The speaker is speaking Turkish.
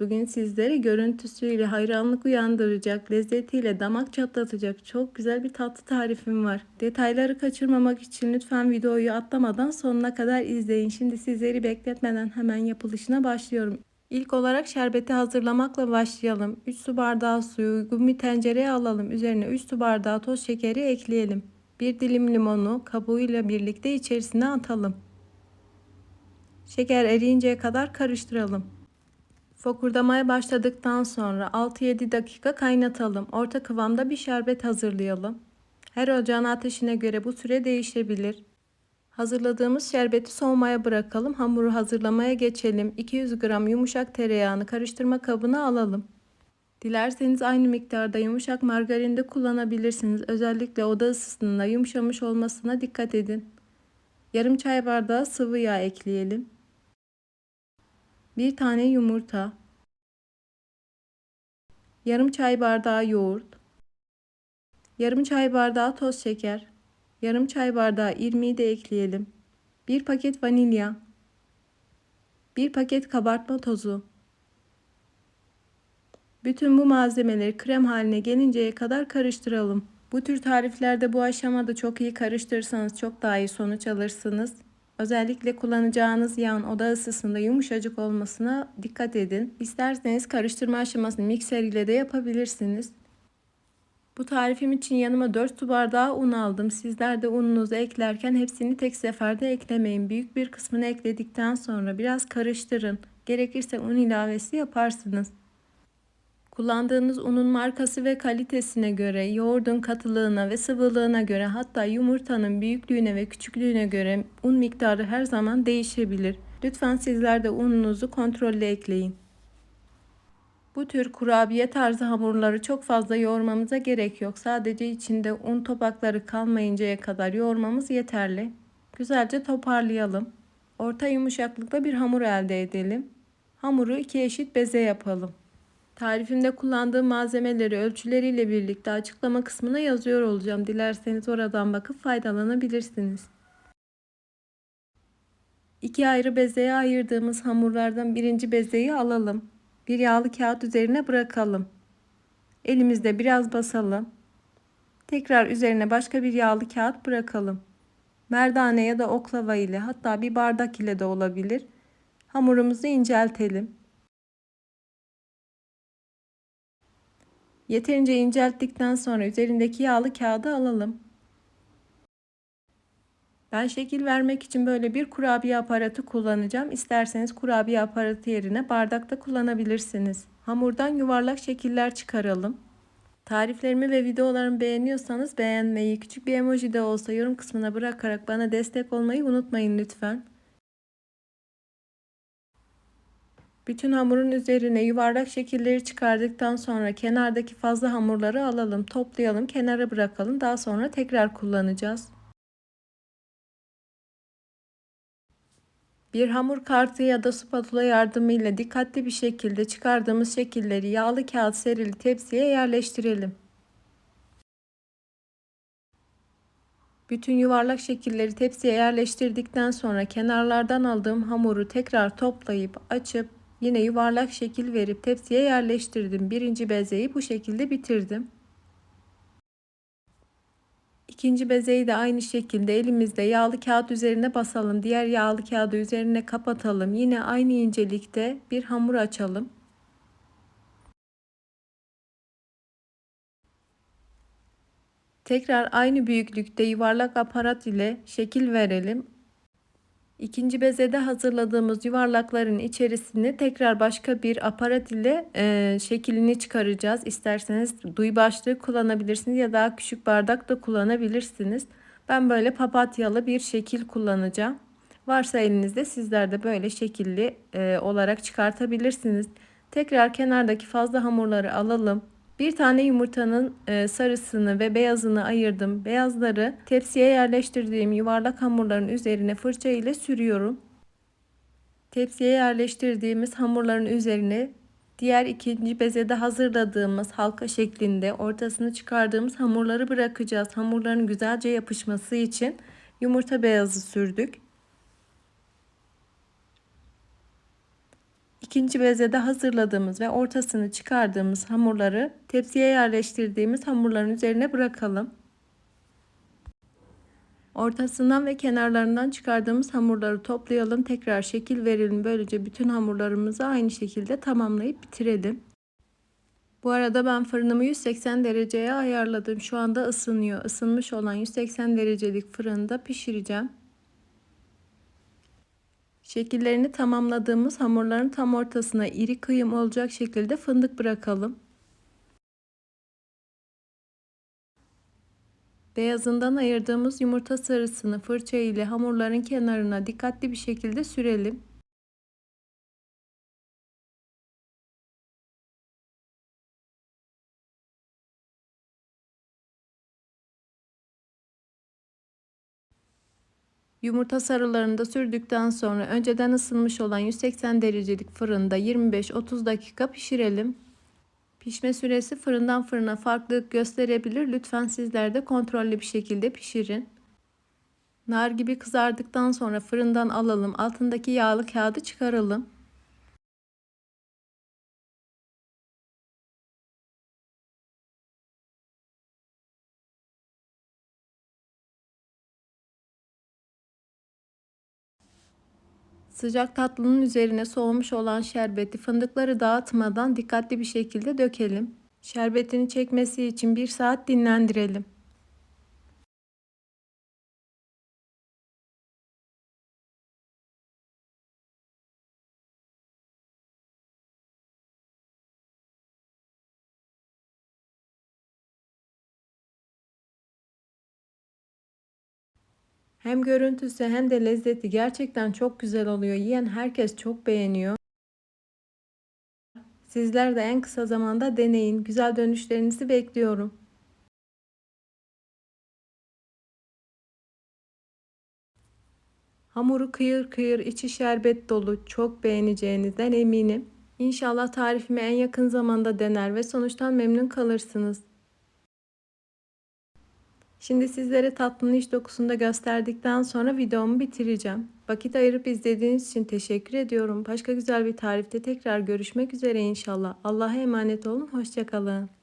Bugün sizlere görüntüsüyle hayranlık uyandıracak, lezzetiyle damak çatlatacak çok güzel bir tatlı tarifim var. Detayları kaçırmamak için lütfen videoyu atlamadan sonuna kadar izleyin. Şimdi sizleri bekletmeden hemen yapılışına başlıyorum. İlk olarak şerbeti hazırlamakla başlayalım. 3 su bardağı suyu uygun bir tencereye alalım. Üzerine 3 su bardağı toz şekeri ekleyelim. Bir dilim limonu kabuğuyla birlikte içerisine atalım. Şeker eriyinceye kadar karıştıralım. Fokurdamaya başladıktan sonra 6-7 dakika kaynatalım. Orta kıvamda bir şerbet hazırlayalım. Her ocağın ateşine göre bu süre değişebilir. Hazırladığımız şerbeti soğumaya bırakalım. Hamuru hazırlamaya geçelim. 200 gram yumuşak tereyağını karıştırma kabına alalım. Dilerseniz aynı miktarda yumuşak margarin de kullanabilirsiniz. Özellikle oda ısısında yumuşamış olmasına dikkat edin. Yarım çay bardağı sıvı yağ ekleyelim. Bir tane yumurta. Yarım çay bardağı yoğurt. Yarım çay bardağı toz şeker. Yarım çay bardağı irmiği de ekleyelim. Bir paket vanilya. Bir paket kabartma tozu. Bütün bu malzemeleri krem haline gelinceye kadar karıştıralım. Bu tür tariflerde bu aşamada çok iyi karıştırırsanız çok daha iyi sonuç alırsınız. Özellikle kullanacağınız yağın oda ısısında yumuşacık olmasına dikkat edin. İsterseniz karıştırma aşamasını mikser ile de yapabilirsiniz. Bu tarifim için yanıma 4 su bardağı un aldım. Sizler de ununuzu eklerken hepsini tek seferde eklemeyin. Büyük bir kısmını ekledikten sonra biraz karıştırın. Gerekirse un ilavesi yaparsınız. Kullandığınız unun markası ve kalitesine göre, yoğurdun katılığına ve sıvılığına göre hatta yumurtanın büyüklüğüne ve küçüklüğüne göre un miktarı her zaman değişebilir. Lütfen sizler de ununuzu kontrollü ekleyin. Bu tür kurabiye tarzı hamurları çok fazla yoğurmamıza gerek yok. Sadece içinde un topakları kalmayıncaya kadar yoğurmamız yeterli. Güzelce toparlayalım. Orta yumuşaklıkta bir hamur elde edelim. Hamuru iki eşit beze yapalım. Tarifimde kullandığım malzemeleri ölçüleriyle birlikte açıklama kısmına yazıyor olacağım. Dilerseniz oradan bakıp faydalanabilirsiniz. İki ayrı bezeye ayırdığımız hamurlardan birinci bezeyi alalım. Bir yağlı kağıt üzerine bırakalım. Elimizde biraz basalım. Tekrar üzerine başka bir yağlı kağıt bırakalım. Merdane ya da oklava ile hatta bir bardak ile de olabilir. Hamurumuzu inceltelim. Yeterince incelttikten sonra üzerindeki yağlı kağıdı alalım. Ben şekil vermek için böyle bir kurabiye aparatı kullanacağım. İsterseniz kurabiye aparatı yerine bardakta kullanabilirsiniz. Hamurdan yuvarlak şekiller çıkaralım. Tariflerimi ve videolarımı beğeniyorsanız beğenmeyi, küçük bir emoji de olsa yorum kısmına bırakarak bana destek olmayı unutmayın lütfen. Bütün hamurun üzerine yuvarlak şekilleri çıkardıktan sonra kenardaki fazla hamurları alalım, toplayalım, kenara bırakalım. Daha sonra tekrar kullanacağız. Bir hamur kartı ya da spatula yardımıyla dikkatli bir şekilde çıkardığımız şekilleri yağlı kağıt serili tepsiye yerleştirelim. Bütün yuvarlak şekilleri tepsiye yerleştirdikten sonra kenarlardan aldığım hamuru tekrar toplayıp açıp yine yuvarlak şekil verip tepsiye yerleştirdim. Birinci bezeyi bu şekilde bitirdim. İkinci bezeyi de aynı şekilde elimizde yağlı kağıt üzerine basalım. Diğer yağlı kağıdı üzerine kapatalım. Yine aynı incelikte bir hamur açalım. Tekrar aynı büyüklükte yuvarlak aparat ile şekil verelim. İkinci bezede hazırladığımız yuvarlakların içerisine tekrar başka bir aparat ile e, şeklini çıkaracağız. İsterseniz duy başlığı kullanabilirsiniz ya daha küçük bardak da kullanabilirsiniz. Ben böyle papatyalı bir şekil kullanacağım. Varsa elinizde sizler de böyle şekilli e, olarak çıkartabilirsiniz. Tekrar kenardaki fazla hamurları alalım. Bir tane yumurtanın e, sarısını ve beyazını ayırdım. Beyazları tepsiye yerleştirdiğim yuvarlak hamurların üzerine fırça ile sürüyorum. Tepsiye yerleştirdiğimiz hamurların üzerine diğer ikinci bezede hazırladığımız halka şeklinde ortasını çıkardığımız hamurları bırakacağız. Hamurların güzelce yapışması için yumurta beyazı sürdük. İkinci bezede hazırladığımız ve ortasını çıkardığımız hamurları tepsiye yerleştirdiğimiz hamurların üzerine bırakalım. Ortasından ve kenarlarından çıkardığımız hamurları toplayalım. Tekrar şekil verelim. Böylece bütün hamurlarımızı aynı şekilde tamamlayıp bitirelim. Bu arada ben fırınımı 180 dereceye ayarladım. Şu anda ısınıyor. Isınmış olan 180 derecelik fırında pişireceğim. Şekillerini tamamladığımız hamurların tam ortasına iri kıyım olacak şekilde fındık bırakalım. Beyazından ayırdığımız yumurta sarısını fırça ile hamurların kenarına dikkatli bir şekilde sürelim. Yumurta sarılarını da sürdükten sonra önceden ısınmış olan 180 derecelik fırında 25-30 dakika pişirelim. Pişme süresi fırından fırına farklılık gösterebilir. Lütfen sizler de kontrollü bir şekilde pişirin. Nar gibi kızardıktan sonra fırından alalım. Altındaki yağlı kağıdı çıkaralım. Sıcak tatlının üzerine soğumuş olan şerbeti fındıkları dağıtmadan dikkatli bir şekilde dökelim. Şerbetini çekmesi için bir saat dinlendirelim. Hem görüntüsü hem de lezzeti gerçekten çok güzel oluyor. Yiyen herkes çok beğeniyor. Sizler de en kısa zamanda deneyin. Güzel dönüşlerinizi bekliyorum. Hamuru kıyır kıyır, içi şerbet dolu. Çok beğeneceğinizden eminim. İnşallah tarifimi en yakın zamanda dener ve sonuçtan memnun kalırsınız. Şimdi sizlere tatlının iç dokusunu da gösterdikten sonra videomu bitireceğim. Vakit ayırıp izlediğiniz için teşekkür ediyorum. Başka güzel bir tarifte tekrar görüşmek üzere inşallah. Allah'a emanet olun. Hoşçakalın.